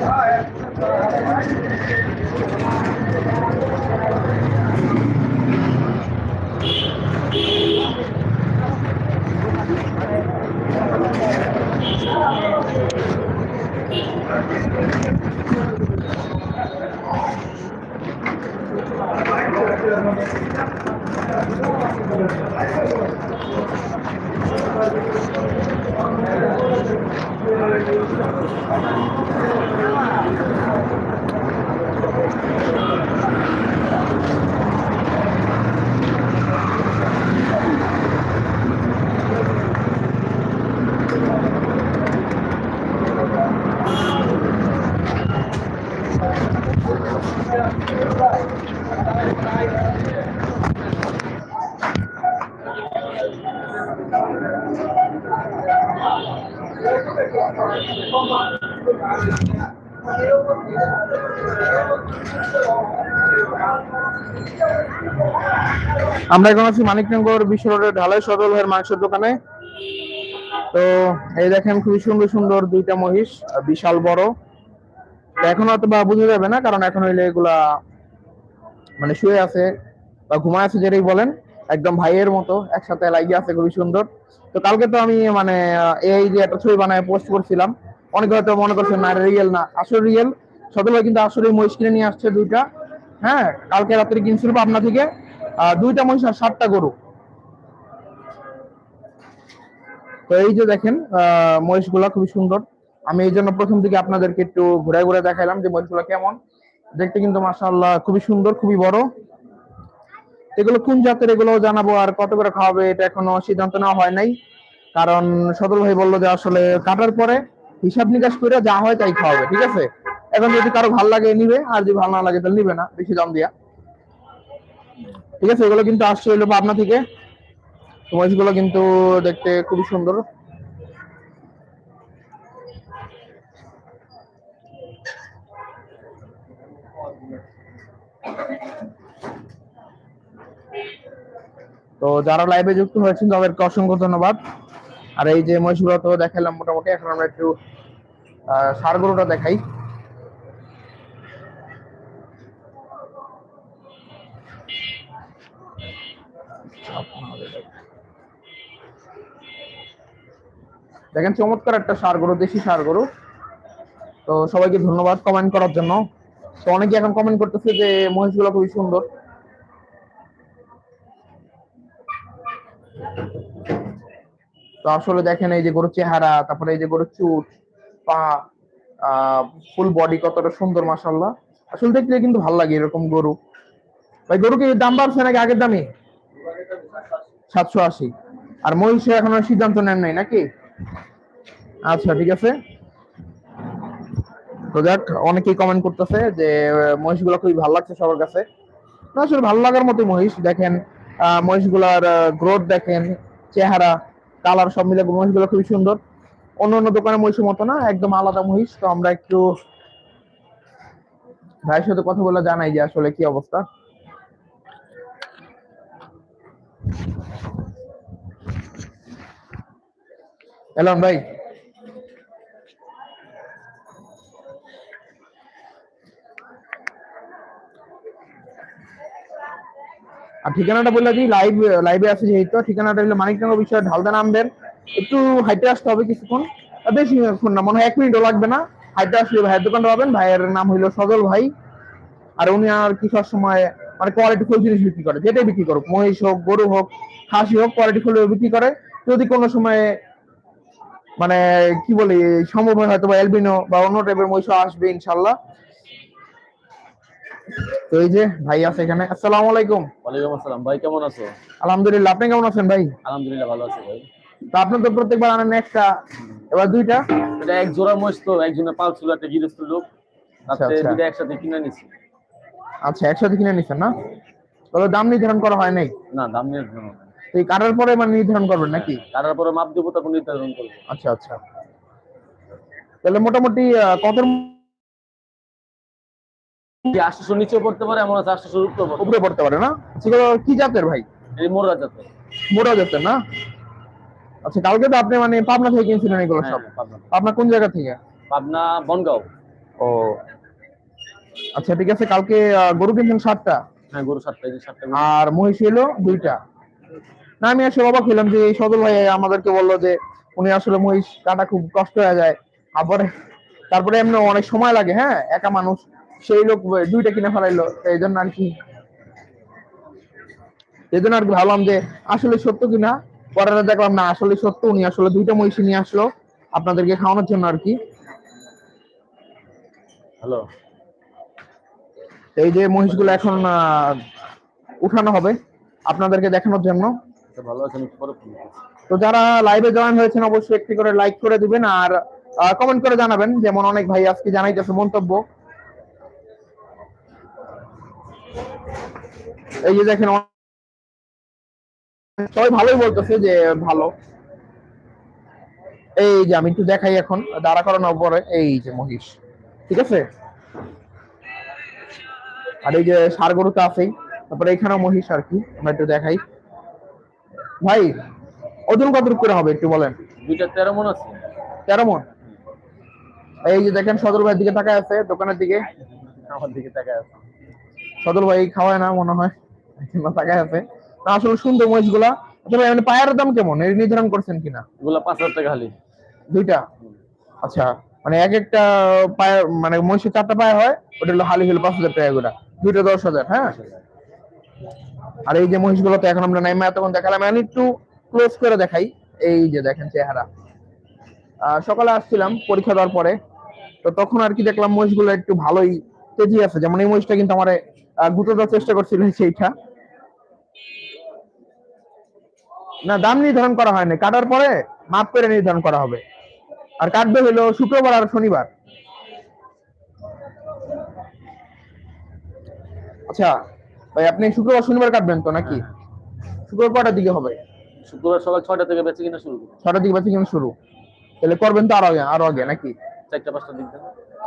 Hi. আমরা এখন আছি মানিকনগর বিশ্ব রোডের ঢালাই সদল ভাইয়ের মাংসের দোকানে। তো এই দেখেন খুবই সুন্দর সুন্দর দুইটা মহিষ বিশাল বড়। এখন হয়তো বা বোঝা যাবে না, কারণ এখন হইলে এগুলা মানে শুয়ে আছে বা ঘুমায় আছে যেটাই বলেন, একদম ভাইয়ের মতো, একসাথে লাগিয়ে আছে, খুবই সুন্দর। তো কালকে তো আমি মানে এই যে একটা ছবি বানায় পোস্ট করছিলাম, অনেকে হয়তো মনে করছেন না রিয়েল না, আসলে রিয়েল সদল কিন্তু আসলে মহিষ কিনে নিয়ে আসছে দুইটা হ্যাঁ কালকে রাত্রে কিনছিল পাবনা থেকে। দুইটা মহিষ আর সাতটা গরু। তো এই যে দেখেন আহ, মহিষগুলা খুবই সুন্দর। আমি এই জন্য প্রথম দিকে আপনাদেরকে একটু ঘুরে ঘুরে দেখাইলাম যে মহিষগুলা কেমন। দেখতে কিন্তু মাশাআল্লাহ খুবই সুন্দর খুবই বড়। এগুলো কোন জাতের এগুলো জানাব আর কত করে খাওয়াবে এটা এখনও সিদ্ধান্ত নেওয়া হয় নাই। কারণ সদল ভাই বলল যে আসলে কাটার পরে হিসাব নিকাশ করে যা হয় তাই খাওয়াবে ঠিক আছে? এখন যদি কারও ভালো লাগে নিবে আর যদি ভালো না লাগে তাহলে নিবে না বেশি দাম দিয়া। ঠিক আছে, এগুলো কিন্তু আসছে হইল পাবনা থেকে। মহিষগুলো কিন্তু দেখতে খুবই সুন্দর। তো যারা লাইভে যুক্ত হয়েছেন, তাদেরকে অসংখ্য ধন্যবাদ। আর এই যে মহিষগুলো তো দেখালাম মোটামুটি, এখন আমরা একটু ষাঁড় দেখাই। দেখেন চমৎকার একটা সার গরু দেশি সার গরু তো সবাইকে ধন্যবাদ কমেন্ট করার জন্য। তো অনেকে এখন কমেন্ট করতেছে যে মহিষগুলো খুবই সুন্দর। তো আসলে দেখেন এই যে গরুর চেহারা, তারপরে এই যে গরুর চুট, পা ফুল বডি কতটা সুন্দর মাসাল্লাহ আসলে দেখলে কিন্তু ভালো লাগে এরকম গরু। ভাই গরু কি দাম বাড়ছে নাকি আগের দামে? সাতশো আশি। আর মহিষে এখনও সিদ্ধান্ত নেন নাই নাকি? আচ্ছা ঠিক আছে। তো যাক, অনেকেই কমেন্ট করতেছে যে মহিষগুলো খুবই ভালো লাগছে সবার কাছে। না, আসলে ভালো লাগার মতো মহিষ, দেখেন মহিষগুলার গ্রোথ দেখেন, চেহারা কালার সব মিলে মহিষগুলো খুবই সুন্দর। অন্য অন্য দোকানের মহিষের মতো না, একদম আলাদা মহিষ, তো আমরা একটু ভাইয়ের সাথে কথা বলে জানাই যে আসলে কি অবস্থা। এলন ভাই। আর ঠিকানাটা বলে দিই লাইভ লাইভে যেহেতু, ঠিকানাটা হলো মানিকনগর ঢালদা নামবেন একটু হাইটে আসতে হবে কিছুক্ষণ। ক্ষণ না, মনে হয় এক মিনিটও লাগবে না। হাইটে আসলে ভাইয়ের দোকানটা পাবেন, ভাইয়ের নাম হইল সজল ভাই। আর উনি আর কি সব সময় মানে কোয়ালিটি ফুল জিনিস বিক্রি করে, যেটাই বিক্রি করুক, মহিষ হোক, গরু হোক, খাসি হোক কোয়ালিটি ফুল বিক্রি করে। যদি কোনো সময় মানে কি বলি সম্ভব হয় হয়তো বা এলবিনো বা অন্য টাইপের মহিষ আসবে ইনশাল্লাহ। তো এই যে ভাই আছে এখানে। আসসালামু আলাইকুম। ওয়ালাইকুম আসসালাম। ভাই কেমন আছো? আলহামদুলিল্লাহ আপনি কেমন আছেন ভাই? আলহামদুলিল্লাহ ভালো আছি ভাই। তো আপনার তো প্রত্যেকবার আনেন একটা এবার দুইটা? এটা এক জোড়া মহিষ তো একজনের পাল ছিল একটা গৃহস্থ লোক। তাতে আচ্ছা। দুইটা একসাথে কিনে নিছি। আচ্ছা একসাথে কিনে নিচ্ছেন না? তবে দাম নির্ধারণ করা হয় নাই? না দাম নির্ধারণ এই কাটার পরে মানে নির্ধারণ করবেন নাকি? কাটার পরে মাপ দেবো তখন নির্ধারণ করব। আচ্ছা আচ্ছা। তাহলে মোটামুটি কতের আটশোশো নিচে পড়তে পারে এমন আছে আটশোশো উপরে উপরে পড়তে পারে না? সেগুলো কি জাতের ভাই? এই মোররা জাতের। মোটা জাতের না? আচ্ছা কালকে তো আপনি মানে পাবনা থেকে কিনছিলেন এগুলো সব। হ্যাঁ, পাবনা পাবনা কোন জায়গা থেকে? পাবনা বনগাঁও। ও। আচ্ছা ঠিক আছে কালকে গরু কিনছেন সাতটা? হ্যাঁ গরু সাতটা সাতটা আর মহিষ এলো দুইটা? না আমি আসলে অবাক হইলাম যে এই সদর ভাই আমাদেরকে বলল যে উনি আসলে মহিষ কাটা খুব কষ্ট হয়ে যায়। তারপরে তারপরে এমনি অনেক সময় লাগে হ্যাঁ একা মানুষ। সেই লোক দুইটা কিনে ফেলাইলো এই জন্য আর কি। এই জন্য আর কি ভাবলাম যে আসলে সত্য কিনা পরে দেখলাম না আসলে সত্য উনি আসলে দুইটা মহিষ নিয়ে আসলো আপনাদেরকে খাওয়ানোর জন্য আর কি। হ্যালো এই যে মহিষগুলো এখন আহ, উঠানো হবে আপনাদেরকে দেখানোর জন্য। আচ্ছা, ভালো আছেন তো যারা লাইভে জয়েন হয়েছেন অবশ্যই একটি করে লাইক করে দিবেন আর কমেন্ট করে জানাবেন যেমন অনেক ভাই আজকে জানাইতেছে মন্তব্য। এই যে দেখেন সবাই ভালোই বলতেছে যে ভালো। এই যে আমি একটু দেখাই এখন দাঁড়া করানোর পরে এই যে মহিষ। ঠিক আছে? আর এই যে সার গরু তো আছেই তারপরে এখানেও মহিষ আর কি আমরা একটু দেখাই। ভাই ওজন কত করে হবে একটু বলেন? দুইটা তেরো মন আছে। তেরো মন? এই যে দেখেন সদর ভাইয়ের দিকে তাকায় আছে দোকানের দিকে। আমার দিকে তাকায় আছে। সদর ভাই খাওয়ায় না মনে হয়। তাকায় আছে। না আসলে সুন্দর মহিষগুলা আচ্ছা মানে পায়ের দাম কেমন? এর নির্ধারণ করছেন কিনা? এগুলা পাঁচ হাজার টাকা খালি। দুইটা? আচ্ছা মানে এক একটা পায়ে মানে মহিষের চারটা পায়ে হয় ওটা হলো হালি হলো পাঁচ হাজার টাকা গোটা দুইটা দশ হাজার হ্যাঁ? আর এই যে মহিষগুলো তো এখন আমরা নাইমা এতক্ষণ দেখালাম, আমি একটু ক্লোজ করে দেখাই। এই যে দেখেন চেহারা। সকালে আসছিলাম পরীক্ষা দেওয়ার পরে, তো তখন আর কি দেখলাম মহিষগুলো একটু ভালোই তেজি আছে। যেমন এই মহিষটা কিন্তু আমার গুটো দেওয়ার চেষ্টা করছিল সেইটা। না, দাম নির্ধারণ করা হয়নি। কাটার পরে মাপ করে নির্ধারণ করা হবে। আর কাটবে হলো শুক্রবার আর শনিবার। আচ্ছা ভাই আপনি শুক্রবার শনিবার কাটবেন তো নাকি? শুক্রবার কটার দিকে হবে? শুক্রবার সকাল ছয়টা থেকে বেঁচে কিনা শুরু ছটার দিকে বাচ্চা কিন্তু শুরু? তাহলে করবেন তো আরও আগে আরও আগে নাকি? চারটা পাঁচটা দিক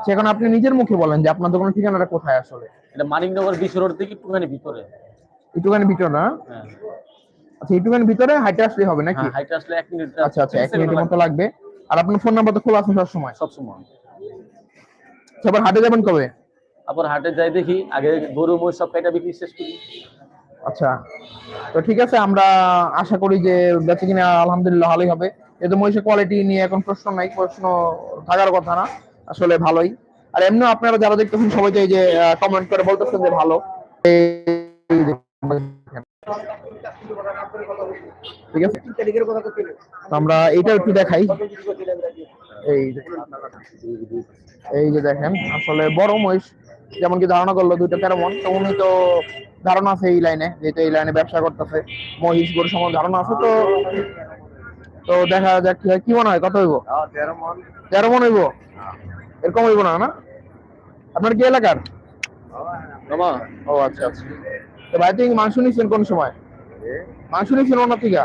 সেখানে আপনি নিজের মুখে বলেন যে আপনার দোকানের ঠিকানাটা কোথায় আসলে? এটা মানিকনগর বিশ্ব রোড থেকে একটুখানি ভিতরে। একটুখানি ভিতরে না? হ্যাঁ। আচ্ছা একটুখানি ভিতরে হাইটে আসলে হবে নাকি? হ্যাঁ হাইটে আসলে এক মিনিট আচ্ছা আচ্ছা এক মিনিটের মতো লাগবে। আর আপনার ফোন নাম্বার তো খোলা আছে সবসময়। সবসময়। সবার হাটে যাবেন কবে? আবার হাটে যাই দেখি, আগে গরু, মহিষ সব কাইটা বিক্রি শেষ করি। আচ্ছা তো ঠিক আছে, আমরা আশা করি যে বেঁচে কিনা আলহামদুলিল্লাহ ভালোই হবে। যেহেতু মহিষের কোয়ালিটি নিয়ে এখন প্রশ্ন নাই, প্রশ্ন থাকার কথা না, আসলে ভালোই। আর এমনি আপনারা যারা দেখতেছেন সবাই যে কমেন্ট করে বলতেছেন যে ভালো। আমরা এইটা একটু দেখাই। এই যে দেখেন, আসলে বড় মহিষ যেমন কি ধারণা করল দুইটা তেরো মন তো উনি তো ধারণা আছে এই লাইনে যেহেতু এই লাইনে ব্যবসা করতেছে মহিষ গরু সম্বন্ধে ধারণা আছে তো তো দেখা যাক কি হয় কি মনে হয় কত হইব? তেরো মন। হইব? এরকম হইব না না? আপনার কি এলাকার? ও আচ্ছা আচ্ছা। তো ভাই তুমি মাংস নিচ্ছেন কোন সময়? মাংস নিচ্ছেন ওনার থেকে?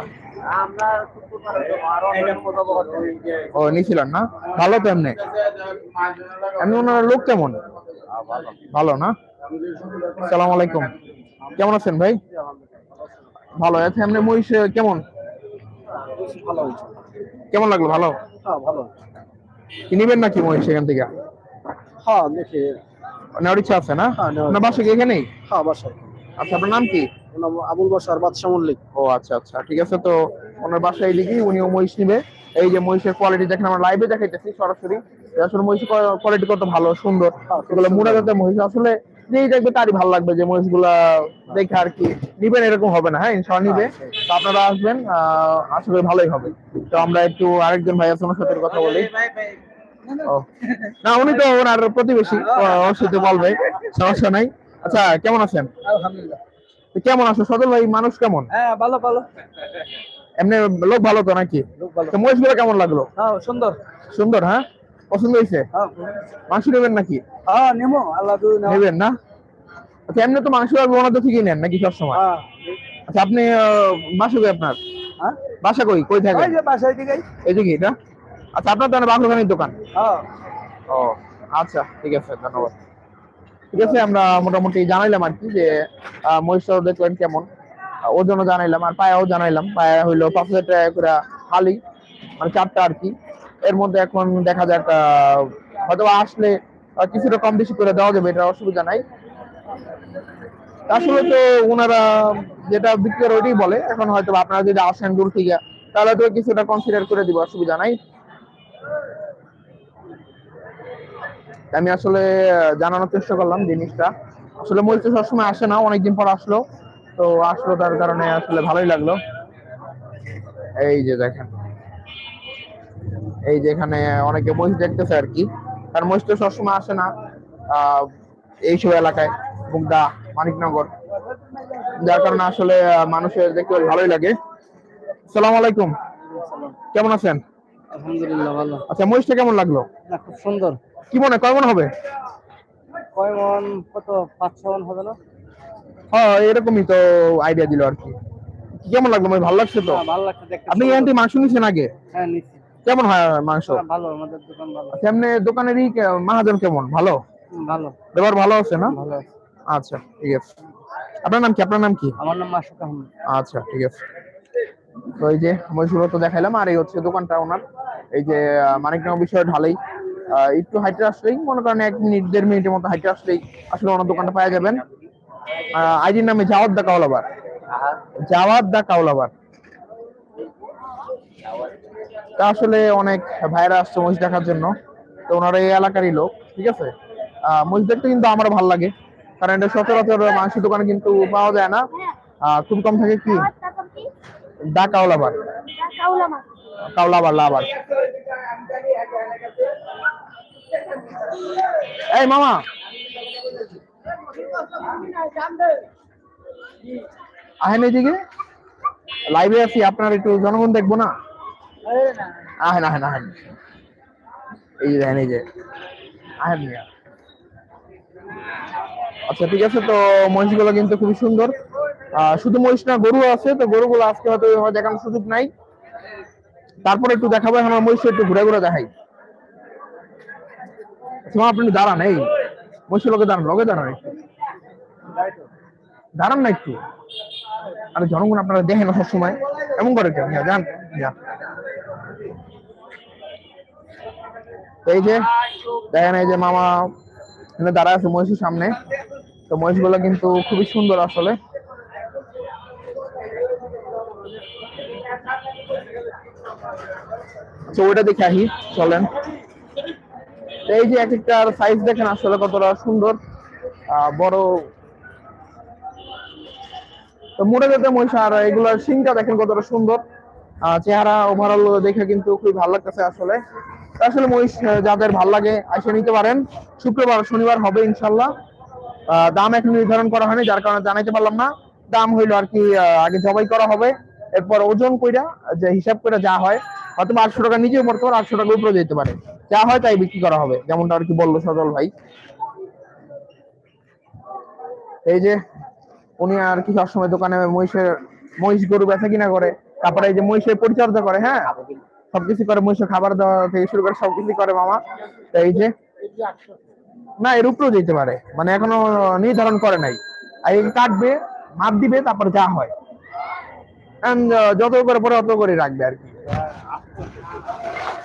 ও নিছিলেন না? ভালো তো এমনি। এমনি ওনার লোক কেমন? ভালো না? সালাম আলাইকুম। কেমন আছেন ভাই? ভালো আছে এমনি মহিষ কেমন? কেমন লাগল ভালো? হ্যাঁ ভালো নিবেন নাকি মহিষ এখান থেকে? হ্যাঁ দেখি। নেওয়ার ইচ্ছা আছে না? হ্যাঁ, না বাসা কি এখানেই? হ্যাঁ বাসায়। আচ্ছা আপনার নাম কি? আবুল বাসার বাদশা মল্লিক। ও আচ্ছা আচ্ছা। ঠিক আছে তো ওনার বাসায় দিকে উনিও মহিষ নিবে। এই যে মহিষের কোয়ালিটি দেখেন আমরা লাইভে দেখাইতেছি সরাসরি। আসলে মহিষের কোয়ালিটি কত ভালো সুন্দর। এগুলো মুড়া জাতের মহিষ। আসলে যেই দেখবে তারই ভালো লাগবে যে মহিষগুলা দেখে আর কি নিবেন এরকম হবে না হ্যাঁ? ইনশাল্লাহ নিবে। তো আপনারা আসবেন আহ, আশা করি ভালোই হবে। তো আমরা একটু আরেকজন ভাই আছে ওনার সাথে কথা বলি। ও। না উনি তো ওনার প্রতিবেশী ওর সাথে বলবে সমস্যা নাই। আচ্ছা কেমন আছেন? আলহামদুলিল্লাহ। কেমন আছো? সদল ভাই মানুষ কেমন? হ্যাঁ ভালো ভালো। এমনি লোক ভালো তো নাকি? লোক ভালো। তো মহিষ কেমন লাগল? হ্যাঁ সুন্দর। সুন্দর হ্যাঁ? পছন্দ হয়েছে? হ্যাঁ। মাংস নেবেন নাকি? হ্যাঁ আল্লাহ নেবেন না? আচ্ছা এমনি তো মাংস লাগবে ওনাদের থেকেই নেন নাকি সবসময়? আচ্ছা আপনি বাসা কই আপনার? হ্যাঁ? বাসা কই? কই থাকেন? যে বাসায় দিকে এদিকে এটা আচ্ছা আপনার তো বাসুখানির দোকান? হ্যাঁ। ও আচ্ছা ঠিক আছে ধন্যবাদ। ঠিক আছে আমরা মোটামুটি জানাইলাম আর কি যে আহ, মহিষটা দেখলেন কেমন। ওজনও জানাইলাম আর পায়াও জানাইলাম। পায়া হইল পাঁচ হাজার টাকা করে হালি মানে চারটা আর কি। এর মধ্যে এখন দেখা যাক হয়তো আসলে কিছুটা কম বেশি করে দেওয়া যাবে এটা অসুবিধা নাই। আসলে তো ওনারা যেটা বিক্রি করে ওইটাই বলে এখন হয়তো আপনারা যদি আসেন দূর থেকে তাহলে তো কিছুটা কনসিডার করে দিব অসুবিধা নাই। আমি আসলে জানানোর চেষ্টা করলাম জিনিসটা। আসলে তো সবসময় আসে না অনেকদিন পর আসলো। তো আসলো তার কারণে আসলে ভালোই লাগল। এই যে দেখেন। এই যে এখানে অনেকে মহিষ দেখতেছে আর কি। কারণ মহিষ তো সবসময় আসে না আহ, এইসব এলাকায় মুগদা মানিকনগর। যার কারণে আসলে মানুষের দেখতে ভালোই লাগে। সালাম আলাইকুম। কেমন আছেন? আলহামদুলিল্লাহ ভালো। আচ্ছা মহিষটা কেমন লাগল? খুব সুন্দর। কি মনে হয়, কয় মন হবে? কয় মন কত? পাঁচ ছ মন হবে না? হ্যাঁ এরকমই তো আইডিয়া দিল আর কি কেমন লাগল মহিষ ভালো লাগছে তো? ভালো লাগছে দেখতে। আপনি সুন্দর। এখান থেকে মাংস নিচ্ছেন আগে? হ্যাঁ নিচ্ছি কেমন হয় মাংস? হ্যাঁ, ভালো আমাদের দোকান ভালো। আচ্ছা এমনি দোকানেরই মহাজন কেমন? ভালো? ভালো। ব্যবহার ভালো আছে না? ভালো আছে। আচ্ছা ঠিক আছে। আপনার নাম কি? আপনার নাম কি? আমার নাম মাসুক আহমেদ। আচ্ছা ঠিক আছে। তো এই যে মহিষগুলো তো দেখাইলাম আর এই হচ্ছে দোকানটা ওনার। এই যে মানিকনগর বিষয় ঢালেই। একটু হাইটে আসলেই, মনে করেন এক মিনিট দেড় মিনিটের মতো হাইটে আসলেই আসলে ওনার দোকানটা পাওয়া যাবেন। আইডির নামে জাওয়াত দা কাওলাবার। জাওয়াত দা কাওলাবার। তা আসলে অনেক ভাইরা আসছে মহিষ দেখার জন্য। তো ওনারা এই এলাকারই লোক, ঠিক আছে? মহিষ দেখতে কিন্তু আমার ভালো লাগে। কারণ এটা সচরাচর মাংসের দোকানে কিন্তু পাওয়া যায় না। খুব কম থাকে কি? দা কাওলাবার। কাওলাবার লাবার এই মামা। আহেন এদিকে। লাইভে আছি, আপনার একটু জনগণ দেখব না? আহেন আহেন আহেন। এই যে দেখেন এই যে। আহেন আচ্ছা ঠিক আছে, তো মহিষগুলো কিন্তু খুবই সুন্দর। শুধু মহিষ না গরু আছে, তো গরুগুলো আজকে হয়তো দেখানোর সুযোগ নাই। তারপরে একটু দেখাবো এখন মহিষ একটু ঘুরে ঘুরে দেখাই। মামা, আপনি দাঁড়ান এই মহিষের লোকে দাঁড়ান লোকে দাঁড়ান একটু। দাঁড়ান না একটু। আরে জনগণ আপনারা দেখেন সব সময়। এমন করে হ্যাঁ, যান এই যে দেখেন এই যে মামা দাঁড়া আছে মহিষের সামনে। তো মহিষগুলো কিন্তু খুবই সুন্দর আসলে। তো ওইটা দেখে আহি চলেন। এই যে এক একটার সাইজ দেখেন আসলে কতটা সুন্দর বড়। মোটা মহিষ আর এগুলার সিংটা দেখেন কতটা সুন্দর। চেহারা ওভারঅল দেখে কিন্তু খুবই ভালো লাগতেছে আসলে। আসলে মহিষ যাদের ভালো লাগে এসে নিতে পারেন। শুক্রবার, শনিবার হবে ইনশাল্লাহ। দাম এখন নির্ধারণ করা হয়নি, যার কারণে জানাইতে পারলাম না। দাম হইল আর কি আগে জবাই করা হবে। এরপর ওজন কইরা, যে হিসাব করে যা হয় হয়তো আটশো টাকা নিজেও পড়তে পারে আটশো টাকা উপরে যেতে পারে। যা হয় তাই বিক্রি করা হবে। যেমনটা আর কি বলল সজল ভাই। এই যে উনি আর কি সবসময় দোকানে মহিষের মহিষ গরু বেচা কিনা করে। তারপরে এই যে মহিষের পরিচর্যা করে হ্যাঁ? সবকিছু করে মহিষের খাবার দেওয়া থেকে শুরু করে সবকিছু করে মামা। এই যে না, এর উপরেও যেতে পারে। মানে এখনও নির্ধারণ করে নাই। আর কাটবে, মাপ দিবে, তারপরে যা হয়। যত করে পরে অত করে রাখবে আর কি।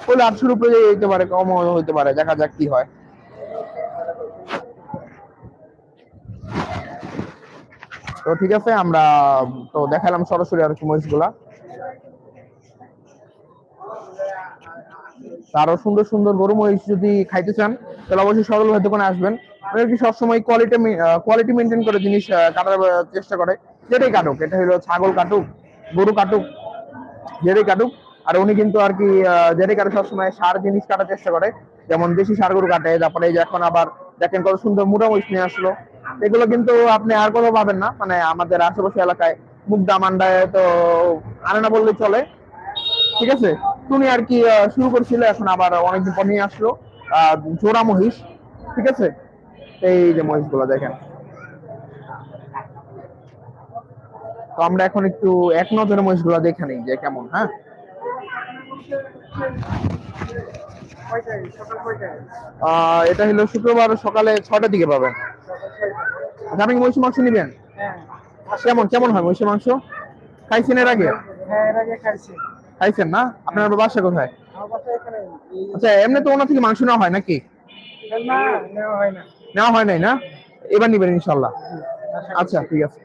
বলে আটশোর উপরে যেতে পারে, কম হইতে পারে, দেখা যাক কি হয়। তো ঠিক আছে, আমরা তো দেখালাম সরাসরি আর কি মহিষগুলা। আরও সুন্দর সুন্দর গরু মহিষ যদি খাইতে চান, তাহলে অবশ্যই সরল ভাই দোকানে আসবেন। ওরা কি সবসময় কোয়ালিটি কোয়ালিটি মেনটেন করে জিনিস কাটার চেষ্টা করে। যেটাই কাটুক, এটা হলো ছাগল কাটুক, গরু কাটুক, যেটাই কাটুক আর উনি কিন্তু আর কি যেটাই কাটুক সবসময় সার জিনিস কাটার চেষ্টা করে, যেমন দেশি সার গরু কাটে, তারপরে এই যে এখন আবার দেখেন কত সুন্দর মহিষ নিয়ে আসলো। এগুলো কিন্তু আপনি আর কোথাও পাবেন না মানে আমাদের আশেপাশে এলাকায় মুগদা, মান্ডায় তো আনে না বললেই চলে। ঠিক আছে? তুমি আর কি শুরু করছিল, এখন আবার অনেকদিন পর নিয়ে আসলো জোড়া মহিষ। ঠিক আছে? এই যে মহিষগুলো দেখেন। তো আমরা এখন একটু এক নজরে মহিষগুলো দেখে নিই যে কেমন হ্যাঁ? এটা হলো শুক্রবার সকালে ছটার দিকে পাবেন। আচ্ছা, আপনি মহিষ মাংস নিবেন? কেমন কেমন হয় মহিষের মাংস? খাইছেন এর আগে? খাইছেন না? আপনার বাসা কোথায়? আচ্ছা এমনি তো ওনার থেকে মাংস নেওয়া হয় নাকি? নেওয়া হয় নাই না? এবার নিবেন ইনশাল্লাহ আচ্ছা ঠিক আছে।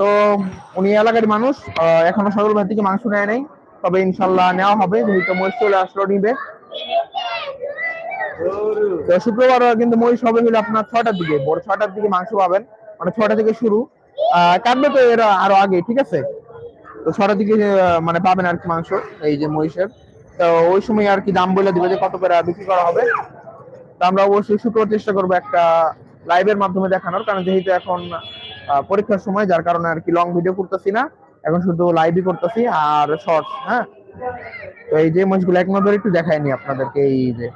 তো উনি এলাকার মানুষ এখনও সরল ভাই থেকে মাংস নেয় নাই। তবে ইনশাল্লাহ নেওয়া হবে, যেহেতু মহিষ চলে আসলো নিবে। তো শুক্রবার কিন্তু মহিষ হবে হলো আপনার ছটার দিকে, ভোর ছটার দিকে মাংস পাবেন মানে ছটা থেকে শুরু। কাটবে তো এর আরও আগে, ঠিক আছে? তো ছটার দিকে মানে পাবেন আর কি মাংস, এই যে মহিষের। তো ওই সময় আর কি দাম বলে দিবে যে কত করে বিক্রি করা হবে। তো আমরা অবশ্যই শুক্রবার চেষ্টা করব একটা লাইভের মাধ্যমে দেখানোর, কারণ যেহেতু এখন পরীক্ষার সময়, যার কারণে আর কি লং ভিডিও করতেছি না। এখন শুধু লাইভই করতেছি আর শর্টস হ্যাঁ? তো এই যে মহিষগুলো এক নজরে একটু দেখায়নি আপনাদেরকে, এই যে।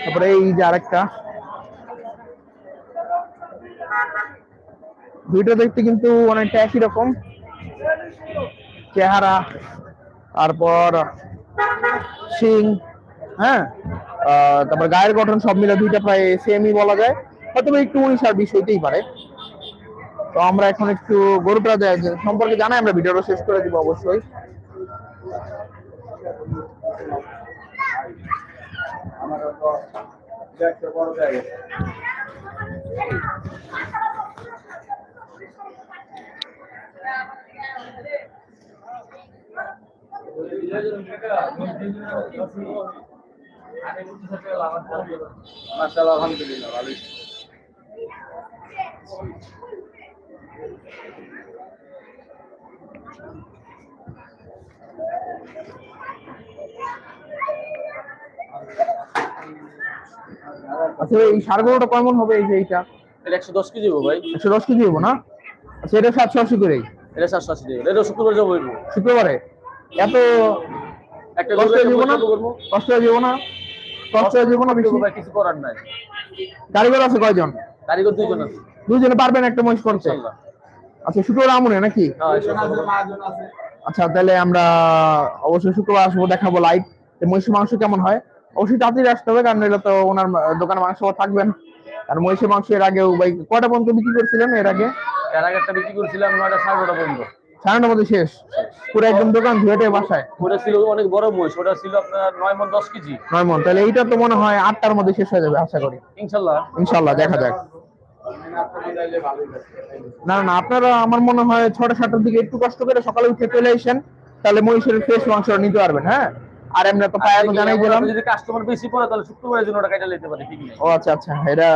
তারপরে এই যে আরেকটা। দুইটা দেখতে কিন্তু অনেকটা একই রকম। চেহারা, তারপর শিং হ্যাঁ? তারপর গায়ের গঠন সব মিলে দুইটা প্রায় সেমই বলা যায়। হয়তো একটু উনিশ আর বিশ হইতেই পারে। তো আমরা এখন একটু গরুটা সম্পর্কে জানাই, আমরা ভিডিওটা শেষ করে দিব অবশ্যই। মাশাআল্লাহ আলহামদুলিল্লাহ ভালোই আচ্ছা এই সার গরুটা কেমন হবে এই যে এইটা এটা একশো দশ কেজি হব ভাই একশো দশ কেজি হব না আচ্ছা এটা সাতশো আশি করেই এটা সাতশো আশি টাকা এটা শুক্রবার যাব শুক্রবারে এত একটা কষ্ট হয়ে যাব না করব কষ্ট হয়ে না কষ্ট যাব বেশি? কিছু করার নাই। কারিগর আছে কয়জন? কারিগর দুইজন আছে। দুজনে পারবেন একটা মহিষ করতে? আচ্ছা শুক্রবার আমনে নাকি? হ্যাঁ আচ্ছা তাহলে আমরা অবশ্যই শুক্রবার আসব দেখাবো লাইভ মহিষের মাংস কেমন হয়? অবশ্যই তাড়াতাড়ি আসতে হবে কারণ এটা তো ওনার দোকানে মাংস থাকবে না কারণ মহিষের মাংস এর আগে কয়টা পর্যন্ত বিক্রি করছিলেন এর আগে? এর আগে একটা বিক্রি করেছিলাম নয়টা সাড়ে নটা পর্যন্ত। সাড়ে মধ্যে শেষ। পুরো একদম দোকান ধুয়েটে বাসায়। ওটা ছিল অনেক বড় মহিষ ওটা ছিল আপনার নয় মন দশ কেজি। নয় মন তাহলে এইটা তো মনে হয় আটটার মধ্যে শেষ হয়ে যাবে আশা করি। ইনশাল্লাহ। ইনশাল্লাহ দেখা যাক। না না আপনারা আমার মনে হয় ছটা সাতটার দিকে একটু কষ্ট করে সকালে উঠে চলে আসেন তাহলে মহিষের ফ্রেশ মাংস নিতে পারবেন হ্যাঁ? আর এমনি তো পায়ে তো জানাই দিলাম। যদি কাস্টমার বেশি পড়ে তাহলে শুক্রবারের জন্য ওটা কাটা নিতে পারে ঠিক ও আচ্ছা আচ্ছা এটা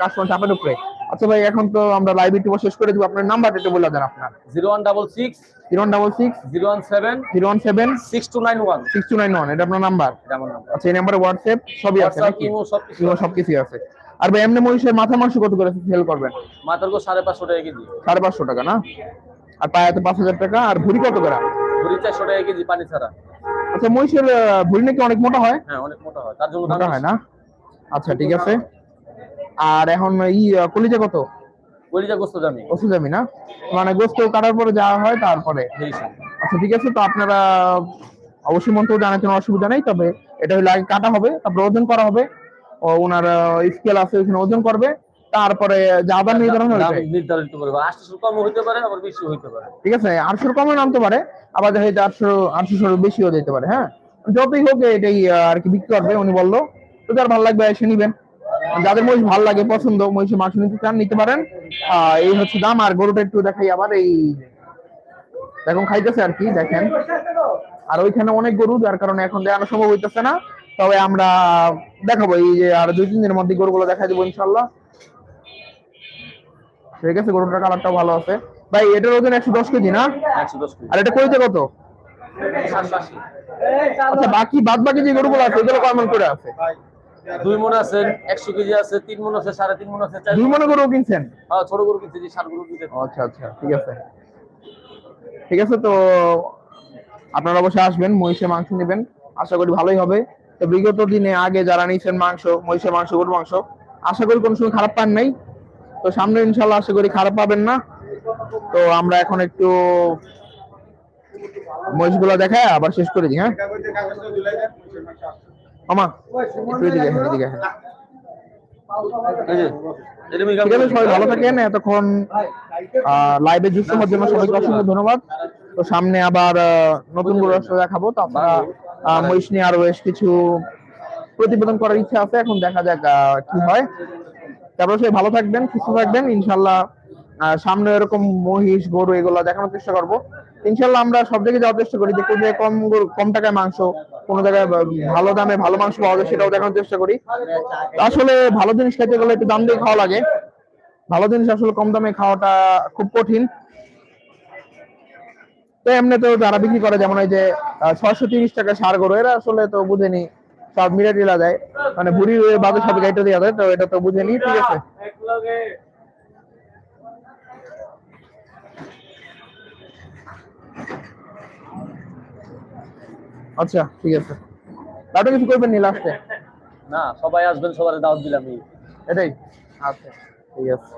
কাস্টমার চাপের উপরে। আচ্ছা ভাই এখন তো আমরা লাইভ একটু শেষ করে দিব। আপনার নাম্বারটা একটু বলে দেন আপনার। Zero one double six zero one double six zero one seven zero seven six two nine one. Six two nine one এটা আপনার নাম্বার এটা আমার নাম্বার আচ্ছা এই নাম্বারে হোয়াটসঅ্যাপ সবই আছে নাকি? ইমো সব সবকিছুই আছে। আর ভাই এমনি মহিষের মাথা মাংস কত করে সেল করবেন? তো সাড়ে পাঁচশো টাকা কেজি। সাড়ে পাঁচশো টাকা না? আর পায়াতে পাঁচ হাজার টাকা আর ভুড়ি কত করে? ভুড়ি চারশো টাকা কেজি পানি ছাড়া। আচ্ছা মহিষের ভুড়ি নাকি অনেক মোটা হয়? হ্যাঁ অনেক মোটা হয়। তার জন্য মোটা হয় না? আচ্ছা ঠিক আছে। আর এখন ই কলিজা কত? কলিজা গোস্ত না? মানে গোস্ত কাটার পরে যাওয়া হয় তারপরে। আচ্ছা ঠিক আছে তো আপনারা অবশ্যই মন্তব্য জানার কোনো অসুবিধা নেই তবে এটা হলো আগে কাটা হবে তারপরে ওজন করা হবে। ওনার স্কেল আছে ওখানে ওজন করবে। তারপরে যা নির্ধারণ হবে? নির্ধারিত করবে আটশো কম হইতে পারে আবার বেশি হইতে পারে। ঠিক আছে আটশোর কমে নামতে পারে আবার দেখা যায় আটশো আটশোর বেশিও যেতে পারে হ্যাঁ? যতই হোক এটাই আর কি বিক্রি করবে উনি বলল। তো যার ভালো লাগবে এসে নিবেন। যাদের মহিষ ভালো লাগে পছন্দ মহিষের মাংস নিতে চান নিতে পারেন। এই হচ্ছে দাম আর গরুটা একটু দেখাই আবার এই এখন খাইতেছে আর কি দেখেন। আর ওইখানে অনেক গরু যার কারণে এখন দেখানো সম্ভব হইতেছে না। তবে আমরা দেখাবো এই যে আর দুই তিন দিনের মধ্যে গরুগুলো দেখা দেবো ইনশাল্লাহ। ঠিক আছে গরুটার কালারটাও ভালো আছে। ভাই এটার ওজন একশো দশ কেজি না? আর এটা কইতে কত। আচ্ছা বাকি বাদ বাকি যে গরুগুলো আছে এগুলো কেমন করে আছে? দুই মন আছে একশো কেজি আছে তিন মন আছে সাড়ে তিন মন আছে চার দুই মনে গরু কিনছেন? হ্যাঁ ছোট গরু কিনছে যে সার গরু কিনছে। ও, আচ্ছা আচ্ছা ঠিক আছে। ঠিক আছে তো আপনারা অবশ্যই আসবেন মহিষের মাংস নেবেন। আশা করি ভালোই হবে। তো বিগত দিনে আগে যারা নিয়েছেন মাংস মহিষের মাংস গরুর মাংস আশা করি কোনো সময় খারাপ পান নাই। তো সামনে ইনশাল্লাহ আশা করি খারাপ পাবেন না। তো আমরা এখন একটু মহিষগুলো দেখায় আবার শেষ করে দিই হ্যাঁ? সবাই ভালো থাকেন এতক্ষণ যুক্ত হওয়ার জন্য ধন্যবাদ। তো সামনে আবার নতুন করে দেখাবো আহ, মহিষ নিয়ে আরও বেশ কিছু প্রতিবেদন করার ইচ্ছা আছে এখন দেখা যাক কি হয়। তারপরে সবাই ভালো থাকবেন, সুস্থ থাকবেন। ইনশাল্লাহ সামনে এরকম মহিষ, গরু এগুলো দেখানোর চেষ্টা করব। ইনশাল্লাহ আমরা সব দিকে যাওয়ার চেষ্টা করি, যে কম গরু- কম টাকায় মাংস, কোনো জায়গায় ভালো দামে ভালো মাংস পাওয়া যায় সেটাও দেখানোর চেষ্টা করি। আসলে ভালো জিনিস খেতে গেলে একটু দাম দিয়ে খাওয়া লাগে। ভালো জিনিস আসলে কম দামে খাওয়াটা খুব কঠিন। তো এমনি তো যারা বিক্রি করে, যেমন ওই যে ছয়শো তিরিশ টাকা সার গরু, এরা আসলে তো বুঝেনি সব মিলে টিলা দেয়। মানে বুড়ি বাদে সব গাইটা দেওয়া দেয় তো এটা তো বুঝে বুঝেনি ঠিক আছে। আচ্ছা ঠিক আছে। তাহলে কিছু করবেন নি লাস্টে না সবাই আসবেন সবার দাওয়াত দিলাম এটাই? আচ্ছা ঠিক আছে।